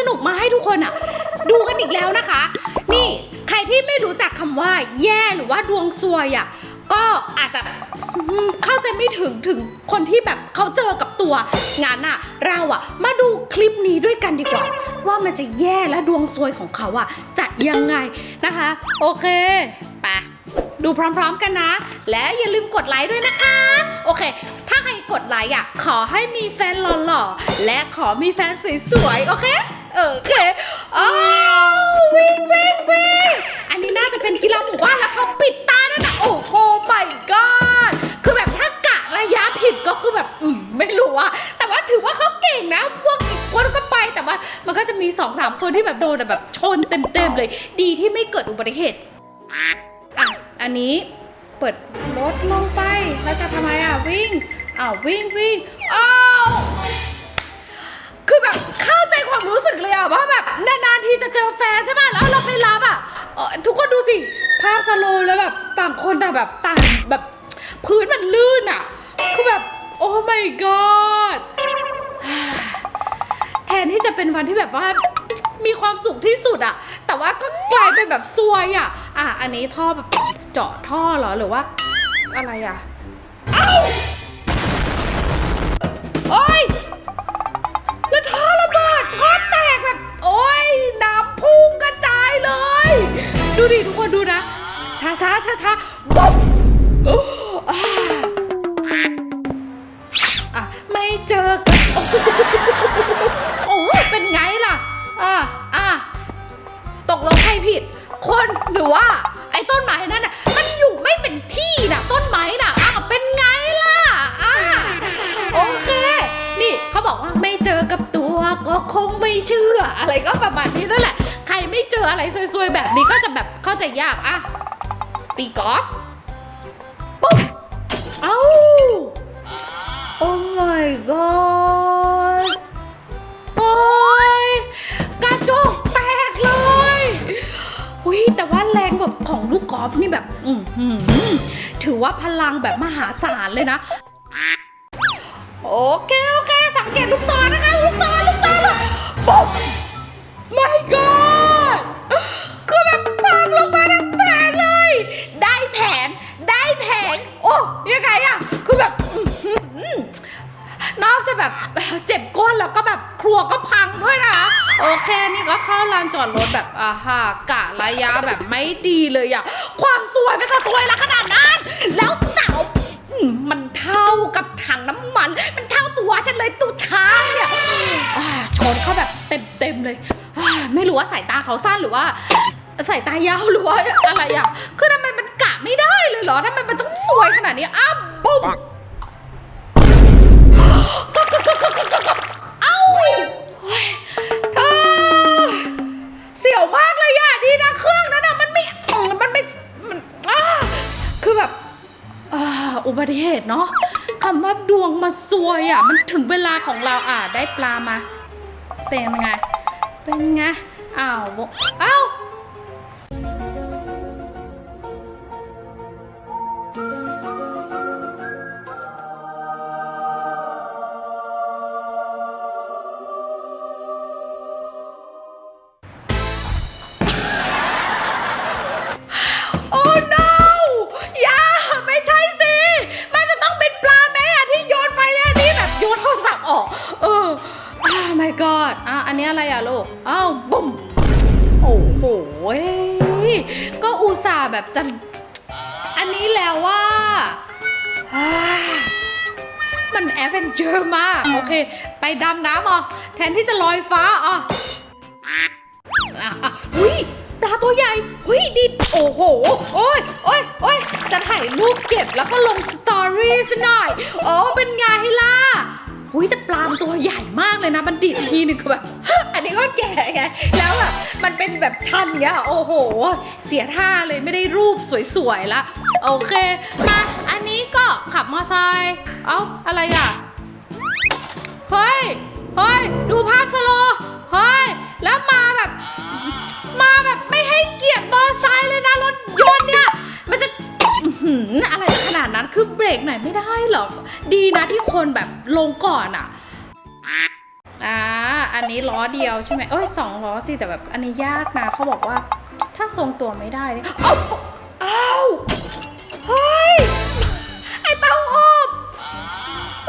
สนุกมาให้ทุกคนอะดูกันอีกแล้วนะคะ นี่ใครที่ไม่รู้จักคำว่าแย่หรือว่าดวงซวยอะก็อาจจะเข้าใจไม่ถึงถึงคนที่แบบเขาเจอกับตัวงั้นอะเราอะมาดูคลิปนี้ด้วยกันดีกว่า ว่ามันจะแย่และดวงซวยของเขาอะจะยังไงนะคะ โอเคไปดูพร้อมๆกันนะ และอย่าลืมกดไลค์ด้วยนะคะ โอเค ถ้าใครกดไลค์อะ ขอให้มีแฟนหล่อๆ และขอมีแฟนสวยๆ โอเค โอเคอ้าววิ่งวิ่งวิ่งอันนี้น่าจะเป็นกีฬาหมู่บ้านแล้วเขาปิดตาด้วยนะโอ้โห my god คือแบบถ้ากะระยะผิดก็คือแบบอืมไม่รู้อะแต่ว่าถือว่าเขาเก่งนะ พวกอีกคนก็ไปแต่ว่ามันก็จะมีสองสามคนที่แบบโดนแบบชนเต็มๆเลย ดีที่ไม่เกิดอุบัติเหตุอะอันนี้เปิดรถลงไปแล้วจะทำไมอะวิ่งอ้าววิ่งวิ่งอ้าวคือแบบข ความรู้สึกเลยอะว่าแบบนานๆทีจะเจอแฟนใช่ไหมแล้วเราไปรับอะเอ่อทุกคนดูสิ ภาพสโลว์แล้วแบบต่างคนต่างแบบต่างแบบพื้นมันลื่นอะคือแบบ โอ้ my god แทนที่จะเป็นวันที่แบบว่ามีความสุขที่สุดอะแต่ว่าก็กลายเป็นแบบซวยอะอะ อันนี้ท่อแบบเจาะท่อเหรอหรือว่าอะไรอะเอ้าโอ้ย ดูดิทุกคนดูนะ ช้าช้าช้าช้าปุ๊บโอ้อ่าอะไม่เจอกันโอ้โหเป็นไงล่ะ อะอะตกลงใครผิด คนหรือว่า ไอ้ต้นไม้นั่นน่ะมันอยู่ไม่เป็นที่น่ะ ต้นไม้น่ะอะเป็นไงล่ะอะโอเค นี่เขาบอกว่าไม่เจอกับตัวก็คงไม่เชื่อ อะไรก็ประมาณนี้นั่นแหละ ไม่เจออะไรซวยๆ แบบนี้ก็จะแบบเข้าใจยากอะตีกอล์ฟปุ๊บเอ้าโอ้ my god โอ้ยกระจกแตกเลยหุยแต่ว่าแรงแบบของลูกกอล์ฟนี่แบบ อืถือว่าพลังแบบมหาศาลเลยนะ โอเค โอเค สังเกตลูกศรนะคะ ลูกศรลูกศรเลยปุ๊บ my god จากแบบเจ็บก้นแล้วก็แบบครัวก็พังด้วยนะโอเคนี่ก็เข้าลานจอดรถแบบอ่าฮะกะระยะแบบไม่ดีเลยอะความสวยมันจะสวยละขนาดนั้น แล้วเสามันเท่ากับถังน้ำมัน มันเท่าตัวฉันเลยตัวช้างเนี่ยชนเข้าแบบเต็มๆเลย ไม่รู้ว่าสายตาเขาสั้นหรือว่าสายตายาวหรือว่าอะไรอะคือทำไมมันกะไม่ได้เลยเหรอทำไมมันต้องสวยขนาดนี้อ้าวปุ๊บ อุบัติเนาะคำว่าดวงมาซวยอะมันถึงเวลาของเราอะได้ปลามา เป็นไง เป็นไงอ้าวอะาว my god อะอันนี้อะไรอะลูกอ้าวบุ้มโอ้โหก็อุตส่าห์แบบจะอันนี้แล้วว่ามันแอดเวนเจอร์มาก โอเค ไปดำน้ำอะแทนที่จะลอยฟ้าอะอะอะหุยปลาตัวใหญ่หุยดิโอ้โห โอ้ยโอ้ยโอ้ยจะถ่ายรูปเก็บแล้วก็ลงสตอรี่ซะหน่อย โอ้เป็นไงล่ะ หุ้ยแต่ปลามันตัวใหญ่มากเลยนะ มันดิดทีนึงก็แบบ อันนี้ก็แก่ไง แล้วแบบมันเป็นแบบชันเงี้ย โอ้โห เสียท่าเลยไม่ได้รูปสวยๆละ โอเค มา อันนี้ก็ขับมอไซค์ เอ้า อะไรอะ เฮ้ย เฮ้ย ดูภาพสโล เฮ้ย แล้วมาแบบ มาแบบไม่ให้เกียรติมอไซค์เลยนะรถยนต์เนี่ย มันจะอะไร นั้นคือเบรกหน่อยไม่ได้หรอ ดีนะที่คนแบบลงก่อนอะอ่าอันนี้ล้อเดียวใช่ไหมเอ้ยสองล้อสิแต่แบบอันนี้ยากนะเขาบอกว่า ถ้าทรงตัวไม่ได้เนี่ยอ้าวอ้าวเฮ้ยไอเตาอบ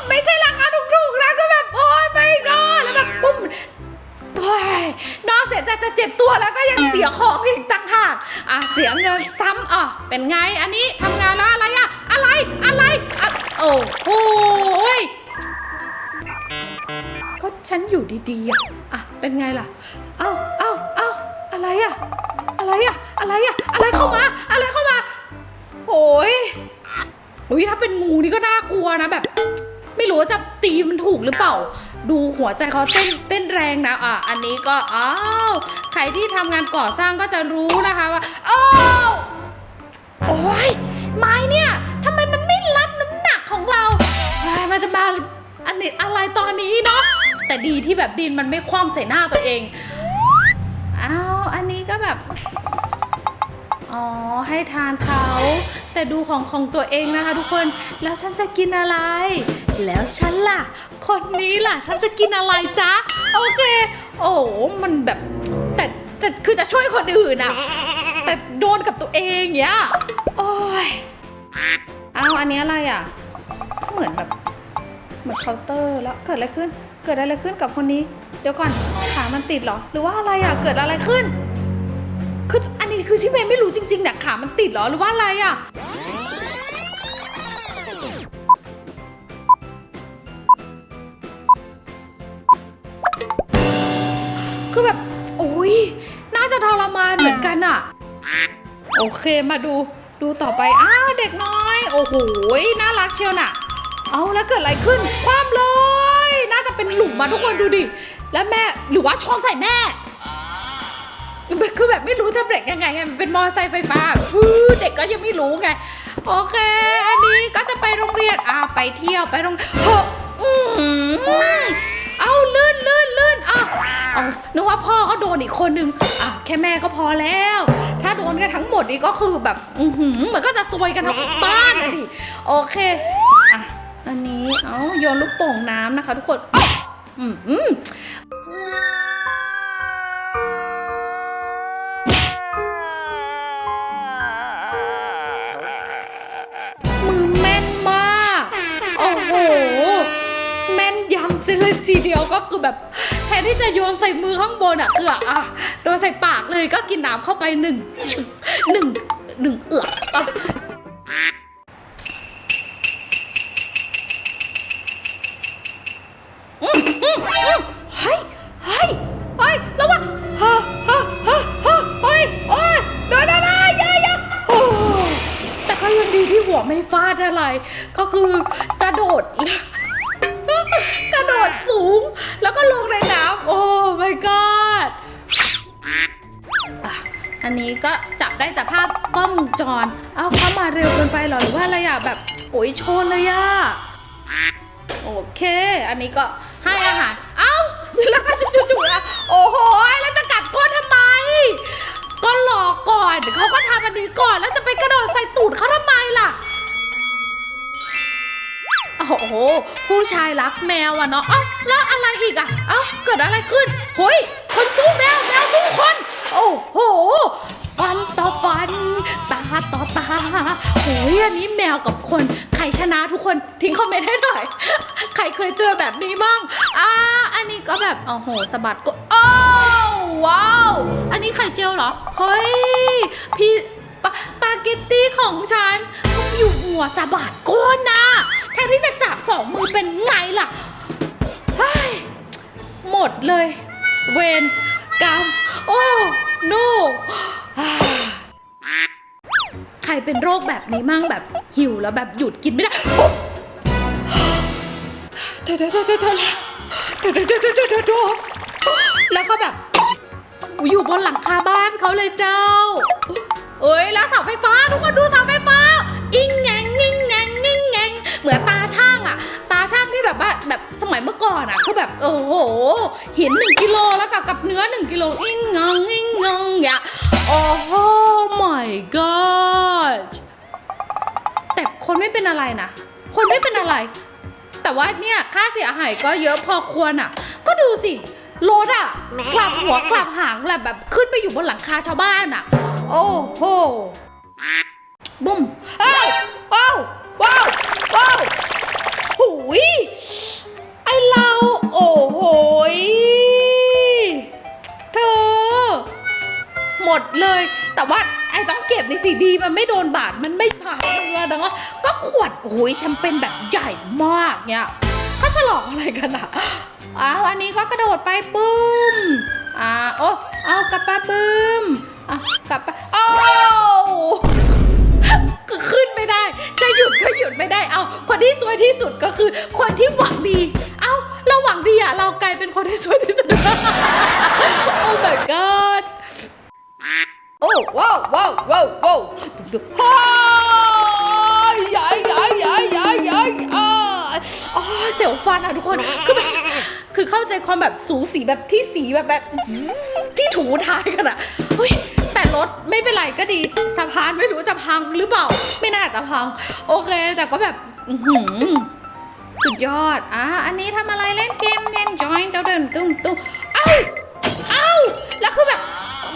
ไม่ใช่ราคาถูกๆนะก็แบบโอ้ยไม่ก็แล้วแบบปุ้มโอ้ยนอกเสียจากจะเจ็บตัวแล้วก็ยังเสียของอีกต่างหากอะเสียเงินซ้ำอะเป็นไงอันนี้ทำงานแล้ว โอ้โหยก็ฉันอยู่ดีๆ อะ อะ เป็นไงล่ะ เอ้าเอ้าเอ้าอะไรอะอะไรอะอะไรอะอะไรเข้ามา อะไรเข้ามา โอ้ยโอ้ยถ้าเป็นงูนี่ก็น่ากลัวนะแบบ ไม่รู้ว่าจะตีมันถูกหรือเปล่า ดูหัวใจเขาเต้นเต้นแรงนะ อะ อันนี้ก็ อ้าว ใครที่ทำงานก่อสร้างก็จะรู้นะคะว่า อ้าว โอ้ยไม้เนี่ย จะมาอันนี้อะไรตอนนี้เนาะแต่ดีที่แบบดินมันไม่คว่ำใส่หน้าตัวเองอ้าวอันนี้ก็แบบ อ๋อ ให้ทานเขา แต่ดูของของตัวเองนะคะทุกคน แล้วฉันจะกินอะไร แล้วฉันล่ะ คนนี้ล่ะ ฉันจะกินอะไรจ๊ะ โอเค โอ้มันแบบ แต่แต่คือจะช่วยคนอื่นอะแต่โดนกับตัวเองเนี้ย โอ้ย เอาอันนี้อะไรอะ เหมือนแบบ เหมือนเคาน์เตอร์แล้วเกิดอะไรขึ้น เกิดอะไรขึ้นกับคนนี้ เดี๋ยวก่อนขามันติดเหรอ หรือว่าอะไรอะ เกิดอะไรขึ้น คืออันนี้คือชิเมไม่รู้จริงๆเนี่ยขามันติดเหรอ หรือว่าอะไรอะคือแบบโอ้ยน่าจะทรมานเหมือนกันอะ โอเคมาดูดูต่อไปอ้าวเด็กน้อย โอ้โหน่ารักเชียวน่ะ เอาแล้วเกิดอะไรขึ้น ความเลย น่าจะเป็นหลุมมาทุกคนดูดิ แล้วแม่หรือว่าช้อนใส่แม่ คือแบบไม่รู้จะเบรกยังไงไงมันเป็นมอเตอร์ไซค์ไฟฟ้าอเด็กก็ยังไม่รู้ไง โอเค อันนี้ก็จะไปโรงเรียนอ่าไปเที่ยวไปโรงเฮ้ออืมเอาลื่นลื่นลื่นอะเอานึกว่าพ่อก็โดนอีกคนนึงอะแค่แม่ก็พอแล้ว ถ้าโดนกันทั้งหมดนี่ก็คือแบบ อือหือมันก็จะซวยกันทั้งบ้านอะดิ โอเค อันนี้เอาโยนลูกโป่งน้ำนะคะทุกคนอ๊ะอืมอืมมือแม่นมาก โอ้โห แม่นยำเสียเลยทีเดียวก็คือแบบ แทนที่จะโยนใส่มือข้างบนอะคืออะอะโดนใส่ปากเลยก็กินน้ำเข้าไปหนึ่งหนึ่งหนึ่งเอือก ไม่ฟาดอะไร ก็คือจะโดด กระโดดสูง แล้วก็ลงในน้ำโอ้ my god อะอันนี้ก็จับได้จากภาพกล้องวงจร เอาเข้ามาเร็วเกินไปหรอหรือว่าอะไรอะแบบโอ้ยชนเลยอะโอเค อันนี้ก็ให้อาหาร เอ้า แล้วก็จู่ๆอะโอ้โห แล้วจะกัดก้นทำไม ก็รอกก่อน เขาก็ทำอันนี้ก่อน แล้วจะไปกระโดดใส่ตูดเขาทำไมล่ะ โอ้โห ผู้ชายรักแมวอะเนาะเอ้าแล้วอะไรอีกอะเอ้าเกิดอะไรขึ้นเฮ้ยคนสู้แมวแมวสู้คน โอ้โห ฟันต่อฟัน ตาต่อตาโอ้ยอันนี้แมวกับคน ใครชนะทุกคนทิ้งคอมเมนต์ให้หน่อย ใครเคยเจอแบบนี้มั่งอ่าอันนี้ก็แบบโอ้โหสะบัดก็โอ้ว้าว อันนี้ไข่เจียวเหรอ เฮ้ย พี่ปาปา เกตตี้ของฉันก็อยู่หัวสะบัดก้นนะแทนที่จะจับสองมือเป็นไงล่ะเฮ้ยหมดเลย เวรกรรมโอ้โนใครเป็นโรคแบบนี้มั่งแบบหิวแล้วแบบหยุดกินไม่ได้เธอเธอเธอเธอเธอเธอเธอเธอเธอเธอเธอแล้วก็แบบอยู่บนหลังคาบ้านเขาเลยเจ้า เอ้ยแล้วเสาไฟฟ้าทุกคนดูเสาไฟฟ้า อิงแงงงิงแงงงิงแงงเหมือนตาช่างอะตาช่างที่แบบว่าแบบสมัยเมื่อก่อนอะคือแบบโอ้โหหินหนึ่งกิโลแล้วกับกับเนื้อหนึ่งกิโลอิงงงอิงงงอย่าโอ้โห my god แต่คนไม่เป็นอะไรนะ คนไม่เป็นอะไร แต่ว่าเนี่ยค่าเสียหายก็เยอะพอควรอะก็ดูสิรถอะกลับหัวกลับหางแบบแบบขึ้นไปอยู่บนหลังคาชาวบ้านอะ โอ้โหบุ้มเอ้าว้าวว้าวว้าวหูยไอเราโอ้โหยเธอ หมดเลย แต่ว่าไอ้ต้องเก็บในสีดีมันไม่โดนบาดมันไม่ผ่านเรือดังว่าก็ขวดโอ้ยแชมเปญแบบใหญ่มากเนี่ยเขาฉลองอะไรกันอะอ้าวอันนี้ก็กระโดดไปปึ้มอ่าโอ้เอากลับไปปึ้ม อะกลับไปโอ้ก็ขึ้นไม่ได้ จะหยุดก็หยุดไม่ได้ เอาคนที่สวยที่สุดก็คือ คนที่หวังดี เอาเราหวังดีอะเรากลายเป็นคนที่สวยที่สุด โอ้ my god โอ้ว้าวว้าวว้าวว้าวฮ่ายยายยายยายยายยายอ่าอ๋อเสียวฟันอะทุกคนคือแบบคือเข้าใจความแบบสูสีแบบที่สีแบบแบบที่ถูทายกันอะเฮ้ย แต่รถไม่เป็นไรก็ดีสะพานไม่รู้จะพังหรือเปล่า ไม่น่าจะพัง โอเค แต่ก็แบบหือสุดยอด อะ อันนี้ทำอะไรเล่นเกมเล่นจอยเจ้าเดินตุ้มตุ้มเอ้า เอ้า แล้วคือแบบ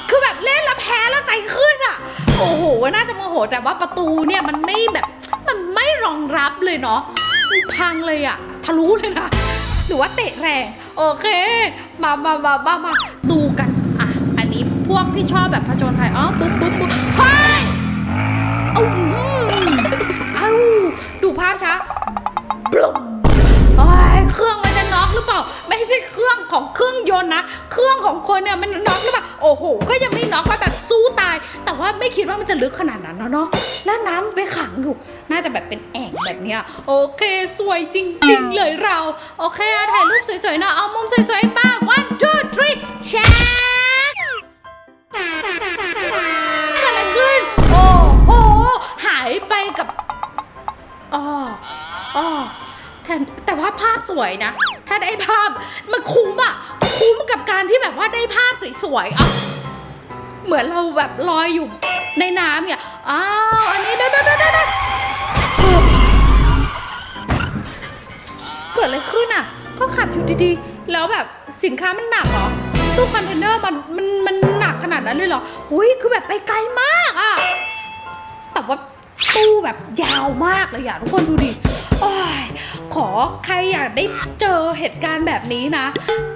คือแบบเล่นแล้วแพ้แล้วใจขึ้นอะ โอ้โห น่าจะโมโห แต่ว่าประตูเนี่ยมันไม่แบบ มันไม่รองรับเลยเนาะ พังเลยอะ ทะลุเลยนะ หรือว่าเตะแรง โอเค มามามามามาดูกันอะอันนี้พ วกที่ชอบแบบผจญภัยอ๋อปุ๊บปุ๊บปุ๊บเฮ้ยเอ้าอืมเอ้าดูภาพช้าปลุมโอ้ยเครื่องมันจะน็อกหรือเปล่า ไม่ใช่เครื่องของเครื่องยนต์นะ เครื่องของคนเนี่ยมันน็อกหรือเปล่า โอ้โห ก็ยังไม่น็อกก็แบบสู้ตาย แต่ว่าไม่คิดว่ามันจะลึกขนาดนั้นเนาะเนาะ แล้วน้ำไปขังอยู่ น่าจะแบบเป็นแอ่งแบบเนี้ย โอเค สวยจริง ๆ เลยเรา โอเค ถ่ายรูปสวยๆนะ เอามุมสวยๆบ้าง one two three แชร์ เกิดอะไรขึ้น โอ้โห หายไปกับอ๋ออ๋อแต่แต่ว่าภาพสวยนะ ถ้าได้ภาพมันคุ้มอะคุ้มกับการที่แบบว่าได้ภาพสวยๆอะเหมือนเราแบบลอยอยู่ในน้ำเนี่ย อ้าว อันนี้ได้ได้ได้ได้เกิดอะไรขึ้นอะก็ขับอยู่ดีๆ แล้วแบบสินค้ามันหนักเหรอ ตู้คอนเทนเนอร์มันมันมันหนักขนาดนั้นเลยเหรอหุยคือแบบไปไกลมากอะแต่ว่าตู้แบบยาวมากเลยอะทุกคนดูดิโอ้ยขอใครอยากได้เจอเหตุการณ์แบบนี้นะ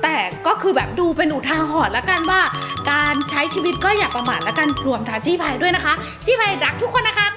แต่ก็คือแบบดูเป็นอุทาหรณ์ล้วกันว่า การใช้ชีวิตก็อย่าประมาทล้วกันรวมทางจี้ภัยด้วยนะคะ จี้ภัยรักทุกคนนะคะ